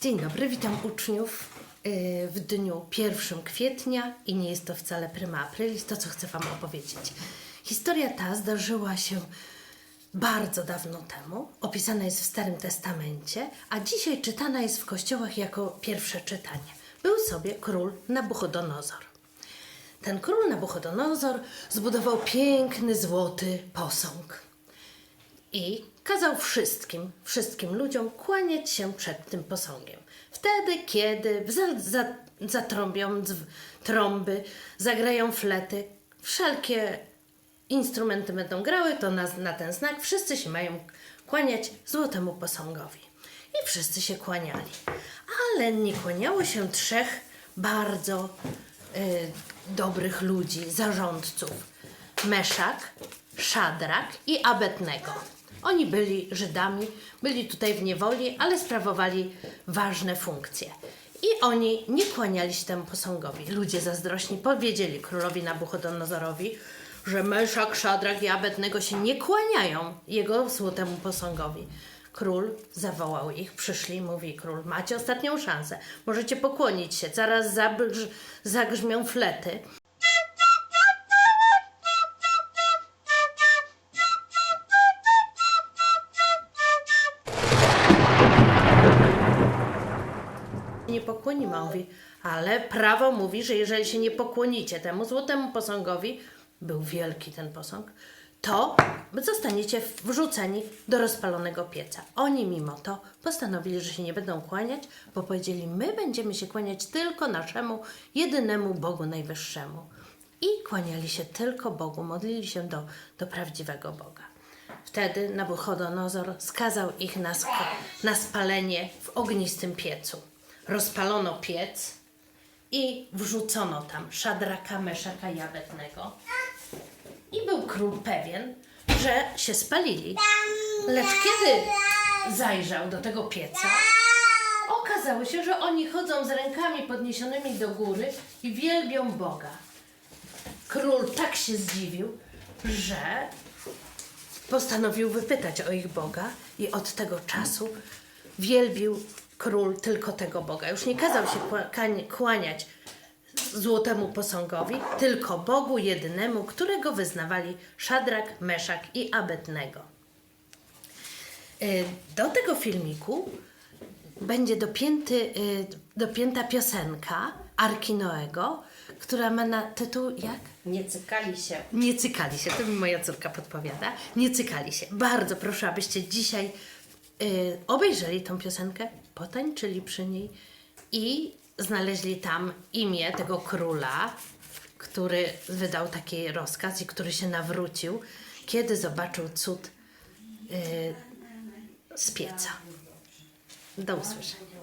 Dzień dobry, witam uczniów yy, w dniu 1 kwietnia i nie jest to wcale prima aprilis, to co chcę Wam opowiedzieć. Historia ta zdarzyła się bardzo dawno temu, opisana jest w Starym Testamencie, a dzisiaj czytana jest w kościołach jako pierwsze czytanie. Był sobie król Nabuchodonozor. Ten król Nabuchodonozor zbudował piękny złoty posąg i kazał wszystkim, wszystkim ludziom kłaniać się przed tym posągiem. Wtedy, kiedy za, za, zatrąbią trąby, zagrają flety, wszelkie instrumenty będą grały, to na, na ten znak wszyscy się mają kłaniać złotemu posągowi. I wszyscy się kłaniali. Ale nie kłaniało się trzech bardzo y, dobrych ludzi, zarządców. Meszak, Szadrak i Abednego. Oni byli Żydami, byli tutaj w niewoli, ale sprawowali ważne funkcje. I oni nie kłaniali się temu posągowi. Ludzie zazdrośni powiedzieli królowi Nabuchodonozorowi, że Meszak, Szadrak i Abednego się nie kłaniają jego złotemu posągowi. Król zawołał ich, przyszli, mówi król, macie ostatnią szansę, możecie pokłonić się, zaraz zabrz, zagrzmią flety. Nie pokłonimy. A mówi, ale prawo mówi, że jeżeli się nie pokłonicie temu złotemu posągowi, był wielki ten posąg, to zostaniecie wrzuceni do rozpalonego pieca. Oni mimo to postanowili, że się nie będą kłaniać, bo powiedzieli, my będziemy się kłaniać tylko naszemu jedynemu Bogu Najwyższemu. I kłaniali się tylko Bogu, modlili się do, do prawdziwego Boga. Wtedy Nabuchodonozor skazał ich na, na spalenie w ognistym piecu. Rozpalono piec i wrzucono tam Szadraka, Meszaka i Abednego. I był król pewien, że się spalili. Lecz kiedy zajrzał do tego pieca, okazało się, że oni chodzą z rękami podniesionymi do góry i wielbią Boga. Król tak się zdziwił, że postanowił wypytać o ich Boga i od tego czasu wielbił król tylko tego Boga. Już nie kazał się kłaniać złotemu posągowi, tylko Bogu jedynemu, którego wyznawali Szadrak, Meszak i Abednego. Y, Do tego filmiku będzie dopięty, y, dopięta piosenka Arki Noego, która ma na tytuł jak? Nie cykali się. Nie cykali się, to mi moja córka podpowiada. Nie cykali się. Bardzo proszę, abyście dzisiaj y, obejrzeli tą piosenkę, potańczyli przy niej i znaleźli tam imię tego króla, który wydał taki rozkaz i który się nawrócił, kiedy zobaczył cud y, z pieca. Do usłyszenia.